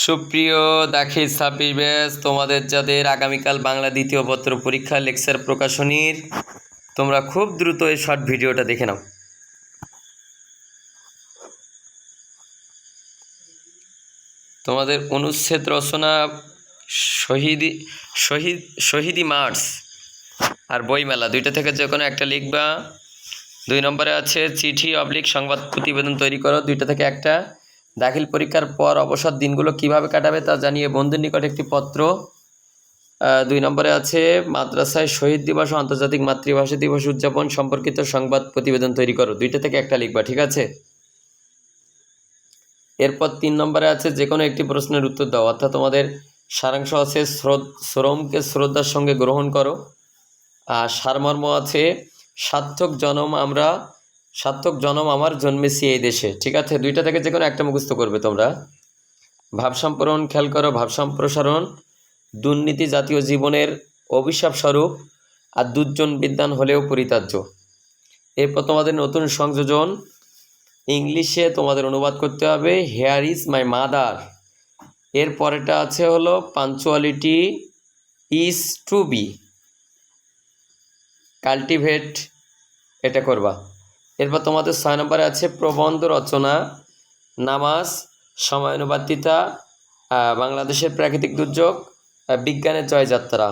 সুপ্রিয় দাখি ছাব্বিশ ব্যাচ, তোমাদের যাদের আগামীকাল বাংলা দ্বিতীয় পত্র পরীক্ষা, লেকচার প্রকাশনীর, তোমরা খুব দ্রুত এই শর্ট ভিডিওটা দেখে নাও। তোমাদের অনুচ্ছেদ রচনা শহীদি, শহীদ, শহীদি মার্চ আর বইমেলা, দুইটা থেকে যে কোনো একটা লিখবা। দুই নম্বরে আছে, চিঠি অবলিক সংবাদ প্রতিবেদন তৈরি করো, দুইটা থেকে একটা। দাখিল পরীক্ষার পর অবসর দিনগুলো কীভাবে কাটাবে তা জানিয়ে বন্ধুর নিকট একটি পত্র দুই নম্বরে আছে, মাদ্রাসায় শহীদ দিবস ও আন্তর্জাতিক মাতৃভাষা দিবস উদযাপন সম্পর্কিত সংবাদ প্রতিবেদন তৈরি করো। দুইটা থেকে একটা লিখবা, ঠিক আছে? এরপর তিন নম্বরে আছে যে কোনো একটি প্রশ্নের উত্তর দাও। অর্থাৎ তোমাদের সারাংশ আছে শ্রমকে শ্রদ্ধার সঙ্গে গ্রহণ করো। আর সারমর্ম আছে, সার্থক জনম আমরা সার্থক জনম আমার জন্মেছি এই দেশে, ঠিক আছে? দুইটা থেকে যে কোনো একটা মুখস্থ করবে তোমরা। ভাব খেয়াল করো, ভাব সম্প্রসারণ, দুর্নীতি জাতীয় জীবনের অভিশাপ স্বরূপ আর দুজন বিদ্যান হলেও পরিতার্য এরপর তোমাদের নতুন সংযোজন, ইংলিশে তোমাদের অনুবাদ করতে হবে হেয়ার ইজ মাই মাদার এর পরেটা আছে হলো punctuality is to be cultivate এটা করবা। এরপর তোমাদের ছয় নম্বরে আছে প্রবন্ধ রচনা, নামাজ, সময়ানুবাদিতা বাংলাদেশের প্রাকৃতিক দুর্যোগ বিজ্ঞানের জয়যাত্রা।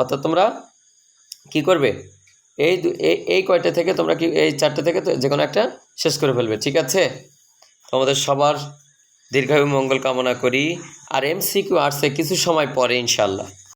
অর্থাৎ তোমরা কি করবে? এই এই কয়টা থেকে তোমরা কি, এই চারটে থেকে যে কোনো একটা শেষ করে ফেলবে, ঠিক আছে? তোমাদের সবার দীর্ঘায়ু মঙ্গল কামনা করি। আর এমসিকিউ আর্টসে কিছু সময় পরে ইনশাল্লাহ